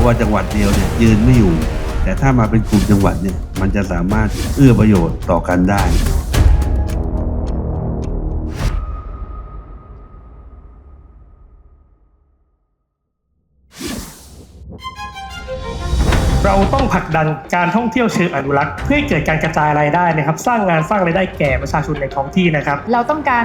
ราะว่าจังหวัดเดียวเนี่ยยืนไม่อยู่ แต่ถ้ามาเป็นกลุ่มจังหวัดเนี่ยมันจะสามารถเอื้อประโยชน์ต่อกันได้เราต้องผลักดันการท่องเที่ยวเชิงอนุรักษ์ เพื่อให้เกิดการกระจายรายได้นะครับ สร้างงานสร้างรายได้แก่ประชาชนในท้องที่นะครับ เราต้องการ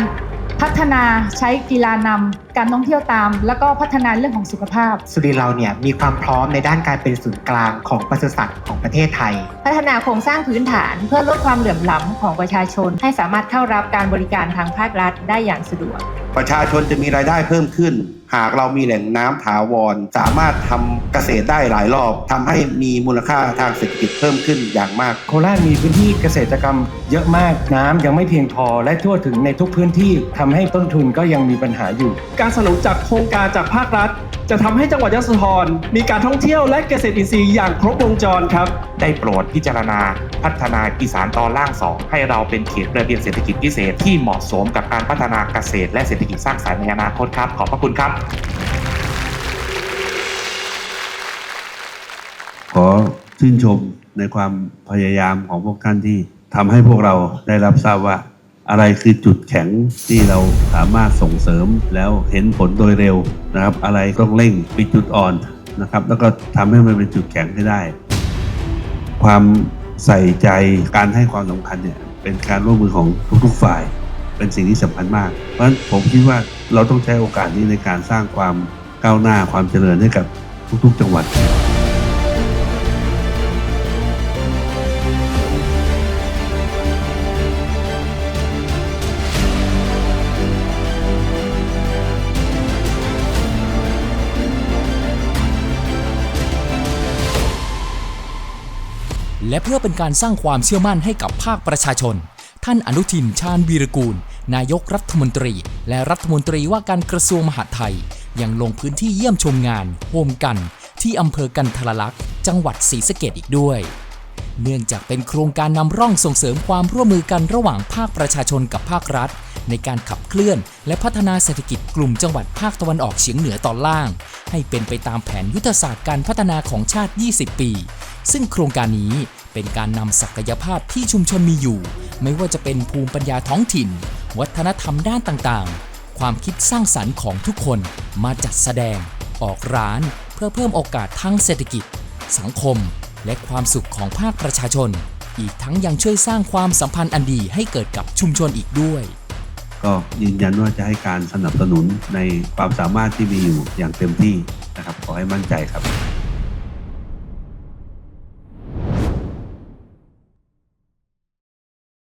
พัฒนาใช้กีฬานำการท่องเที่ยวตาม แล้วก็พัฒนาเรื่องของสุขภาพ สุรินทร์เราเนี่ยมีความพร้อมในด้านการเป็นศูนย์กลางของปศุสัตว์ของประเทศไทย พัฒนาโครงสร้างพื้นฐานเพื่อลดความเหลื่อมล้ำของประชาชน ให้สามารถเข้ารับการบริการทางภาครัฐได้อย่างสะดวก ประชาชนจะมีรายได้เพิ่มขึ้น หากเรามีแหล่งน้ำถาวร สามารถทำเกษตรได้หลายรอบทำให้มีมูลค่าทางเศรษฐกิจเพิ่มขึ้นอย่างมาก โคราชมีพื้นที่เกษตรกรรมเยอะมากน้ำยังไม่เพียงพอและทั่วถึงในทุกพื้นที่ทำให้ต้นทุนก็ยังมีปัญหาอยู่ การสนับสนุนจากโครงการจากภาครัฐ จะทำให้จังหวัดยโสธรมีการท่องเที่ยวและเกษตรอินทรีย์อย่างครบวงจรครับได้โปรดพิจารณาพัฒนาอีสานตอนล่างสองให้เราเป็นเขตระเบียงเศรษฐกิจพิเศษที่เหมาะสมกับการพัฒนาเกษตรและเศรษฐกิจสร้างสรรค์ในอนาคตครับ ขอบพระคุณครับ ขอชื่นชมในความพยายามของพวกท่านที่ทำให้พวกเราได้รับทราบว่า อะไรคือจุดแข็งที่เราสามารถส่งเสริมแล้วเห็นผลโดยเร็วนะครับ อะไรต้องเร่งปิดจุดอ่อนนะครับ แล้วก็ทำให้มันเป็นจุดแข็งให้ได้ ความใส่ใจการให้ความสำคัญเนี่ยเป็นการร่วมมือของทุกๆฝ่าย เป็นสิ่งที่สำคัญมาก เพราะฉะนั้นผมคิดว่าเราต้องใช้โอกาสนี้ในการสร้างความก้าวหน้าความเจริญให้กับทุกๆ จังหวัด และเพื่อเป็นการสร้างความเชื่อมั่นให้กับภาคประชาชน ท่านอนุทินชาญวีรกูล นายกรัฐมนตรี และรัฐมนตรีว่าการกระทรวงมหาดไทย ยังลงพื้นที่เยี่ยมชมงานโฮมกัน ที่อำเภอกันทรลักษณ์จังหวัดศรีสะเกดอีกด้วย เนื่องจากเป็นโครงการนำร่องส่งเสริมความร่วมมือกันระหว่างภาคประชาชนกับภาครัฐ ในการขับเคลื่อน และพัฒนาเศรษฐกิจกลุ่มจังหวัดภาคตะวันออกเฉียงเหนือตอนล่าง ให้เป็นไปตามแผนยุทธศาสตร์การพัฒนาของชาติ 20 ปี ซึ่งโครงการนี้เป็นการนำศักยภาพที่ชุมชนมีอยู่ ไม่ว่าจะเป็นภูมิปัญญาท้องถิ่น วัฒนธรรมด้านต่างๆ ความคิดสร้างสรรค์ของทุกคนมาจัดแสดง ออกร้านเพื่อเพิ่มโอกาสทั้งเศรษฐกิจ สังคม และความสุขของภาคประชาชน อีกทั้งยังช่วยสร้างความสัมพันธ์อันดีให้เกิดกับชุมชนอีกด้วยก็ยืนยันว่าจะให้การสนับสนุนในความสามารถที่มีอยู่อย่างเต็มที่นะครับขอให้มั่นใจครับ